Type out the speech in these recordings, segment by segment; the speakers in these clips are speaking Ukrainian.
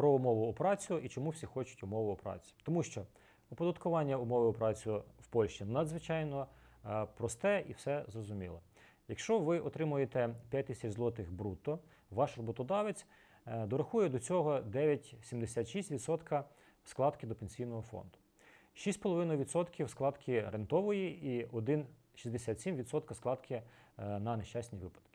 про умову опрацю і чому всі хочуть умову опрацю. Тому що оподаткування умови опрацю в Польщі надзвичайно е, просте і все зрозуміло. Якщо ви отримуєте 5 тисяч злотих брутто, ваш роботодавець е, дорахує до цього 9,76% складки до пенсійного фонду. 6,5% складки рентової і 1,67% складки е, на нещасні випадки.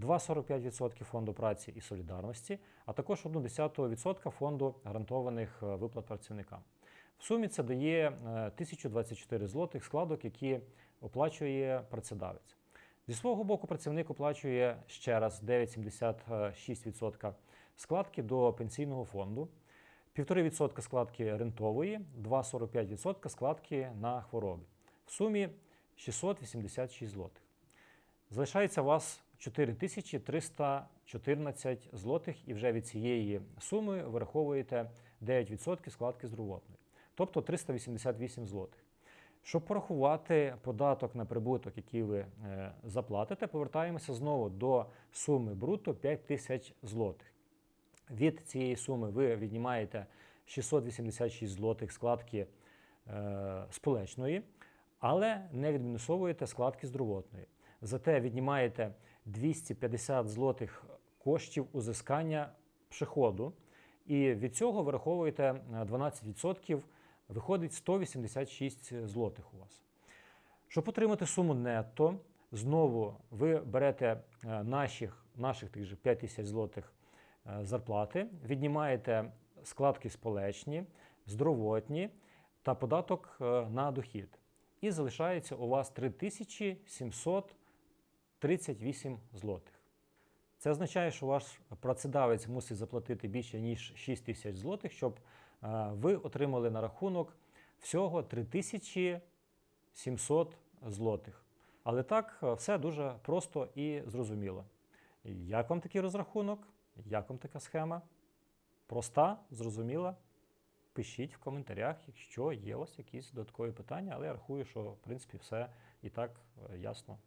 2,45% фонду праці і солідарності, а також 1,1% фонду гарантованих е, виплат працівникам. В сумі це дає е, 1024 злотих складок, які оплачує працедавець. Зі свого боку, працівник оплачує ще раз 9,76% складки до пенсійного фонду, 1,5% складки рентової, 2,45% складки на хвороби. В сумі 686 злотих. Залишається вас 4314 злотих, і вже від цієї суми вираховуєте 9% складки здоровотної, тобто 388 злотих. Щоб порахувати податок на прибуток, який ви е, заплатите, повертаємося знову до суми брутто 5 тисяч злотих. Від цієї суми ви віднімаєте 686 злотих складки е, сполечної, але не відмінусовуєте складки здоровотної. Зате віднімаєте 250 злотих коштів узискання пшеходу, і від цього вираховуєте е, 12%, виходить 186 злотих у вас. Щоб отримати суму нетто, знову ви берете е, наших, наших тих же 5 тисяч злотих е, зарплати, віднімаєте складки сполечні, здоровотні та податок е, на дохід. І залишається у вас 3738 злотих. Це означає, що ваш працедавець мусить заплатити більше ніж 6 тисяч злотих, щоб е, ви отримали на рахунок всього 3700 злотих. Але так е, все дуже просто і зрозуміло. Як вам такий розрахунок? Як вам така схема? Проста, зрозуміла? Пишіть в коментарях, якщо є у вас якісь додаткові питання, але я рахую, що в принципі все і так е, ясно